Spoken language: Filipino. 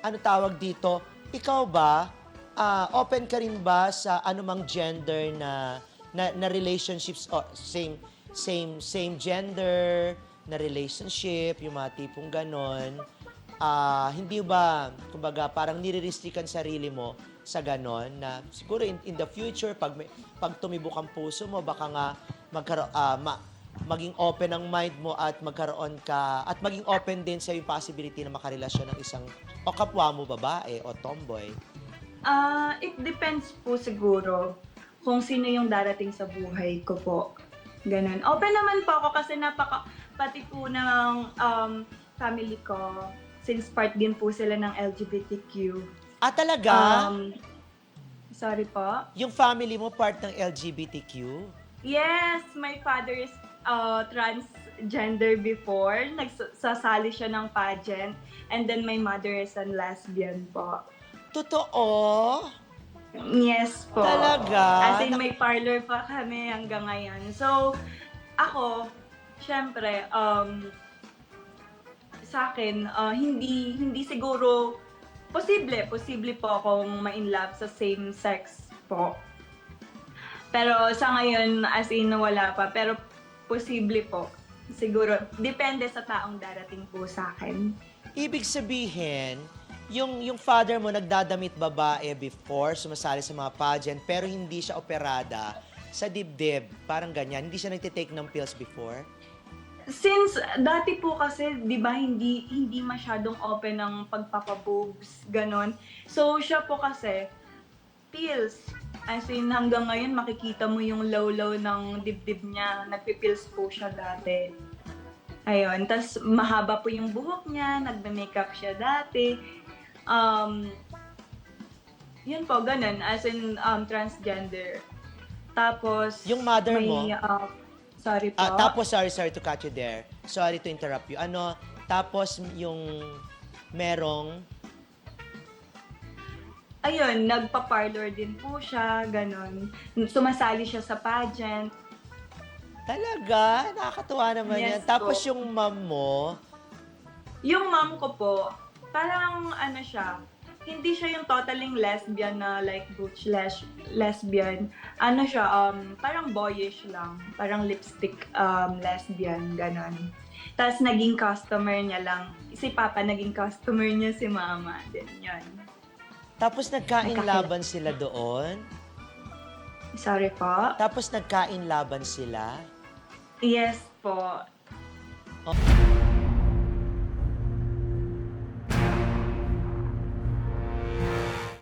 ano tawag dito, ikaw ba, ah, open ka rin ba sa anumang gender na, na, na relationships, o same, same, same gender na relationship, yung mga tipong ganon, ah, hindi ba, kumbaga, parang nire-restrict ang sarili mo sa ganon na siguro in, in the future, pag, may, pag tumibok ang puso mo, baka nga magkaroon, ah, ma- maging open ang mind mo at magkaroon ka, at maging open din sa yung possibility na makarelasyon ng isang, o kapwa mo babae o tomboy. Ah, it depends po siguro kung sino yung darating sa buhay ko po. Ganun. Open naman po ako kasi napaka, pati po ng um, family ko, since part din po sila ng LGBTQ. Ah, talaga? Um, sorry po. yung family mo part ng LGBTQ? Yes, my father is uh, transgender before. Nagsasali siya ng pageant. And then my mother is a lesbian po. Totoo? Yes po. Talaga? As in, may parlor pa kami hanggang ngayon. So, ako, syempre, um, sa akin, uh, hindi, hindi siguro, posible, posible po akong ma-in love sa same sex po. Pero sa ngayon, as in, wala pa. Pero posible po. Siguro, depende sa taong darating po sa akin. Ibig sabihin, yung, yung father mo nagdadamit babae before, sumasali sa mga pageant, pero hindi siya operada sa dibdib. Parang ganyan. Hindi siya nagtitake ng pills before. Since dati po kasi, 'di ba, hindi hindi masyadong open ng pagpapaboobs, ganon. So siya po kasi pills. As in hanggang ngayon makikita mo yung low-low ng dibdib niya. Nagpi-pills po siya dati. Ayun, tas mahaba po yung buhok niya, nagme-makeup siya dati. Um, yun po, ganun. As in, um, transgender. Tapos, Yung mother may, mo? uh, sorry po. Ah, tapos, sorry, sorry to cut you there. Sorry to interrupt you. Ano, tapos yung merong, ayun, nagpa-parlor din po siya, ganon. Sumasali siya sa pageant. talaga, nakakatuwa naman Yes yan. Tapos po. yung mom mo, Yung mom ko po, parang ano siya, hindi siya yung totaling lesbian na like butch les- lesbian. Ano siya, um, parang boyish lang. Parang lipstick um, lesbian, ganon. Tapos naging customer niya lang. Si Papa naging customer niya si Mama. Din yun. Tapos nagkain laban sila doon. Sorry po. Tapos nagkain laban sila. Yes po. Oh.